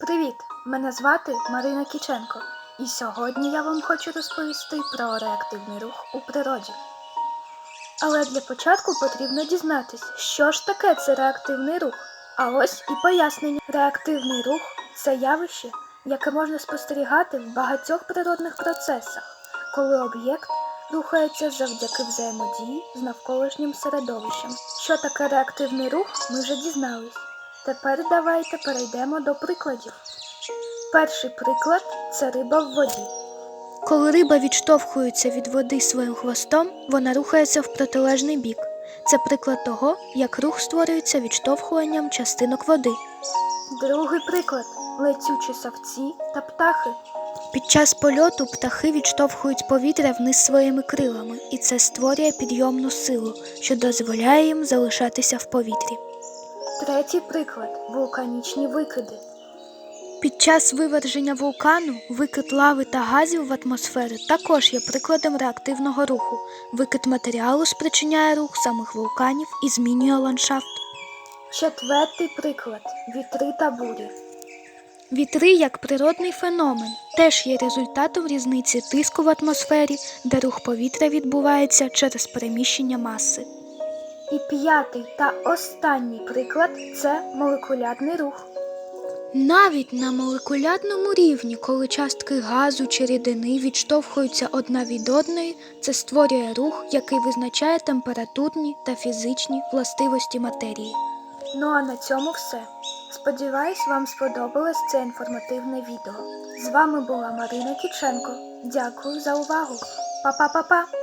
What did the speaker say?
Привіт! Мене звати Марина Кіченко, і сьогодні я вам хочу розповісти про реактивний рух у природі. Але для початку потрібно дізнатись, що ж таке це реактивний рух. А ось і пояснення. Реактивний рух це явище, яке можна спостерігати в багатьох природних процесах, коли об'єкт рухається завдяки взаємодії з навколишнім середовищем. Що таке реактивний рух, ми вже дізнались. Тепер давайте перейдемо до прикладів. Перший приклад це риба в воді. Коли риба відштовхується від води своїм хвостом, вона рухається в протилежний бік. Це приклад того, як рух створюється відштовхуванням частинок води. Другий приклад летючі савці та птахи. Під час польоту птахи відштовхують повітря вниз своїми крилами, і це створює підйомну силу, що дозволяє їм залишатися в повітрі. Третій приклад вулканічні викиди. Під час виверження вулкану викид лави та газів в атмосферу також є прикладом реактивного руху. Викид матеріалу спричиняє рух самих вулканів і змінює ландшафт. Четвертий приклад вітри та бурі. Вітри як природний феномен теж є результатом різниці тиску в атмосфері, де рух повітря відбувається через переміщення маси. І п'ятий та останній приклад це молекулярний рух. Навіть на молекулярному рівні, коли частки газу чи рідини відштовхуються одна від одної, це створює рух, який визначає температурні та фізичні властивості матерії. Ну а на цьому все. Сподіваюсь, вам сподобалось це інформативне відео. З вами була Марина Кіченко. Дякую за увагу. Па-па-па-па!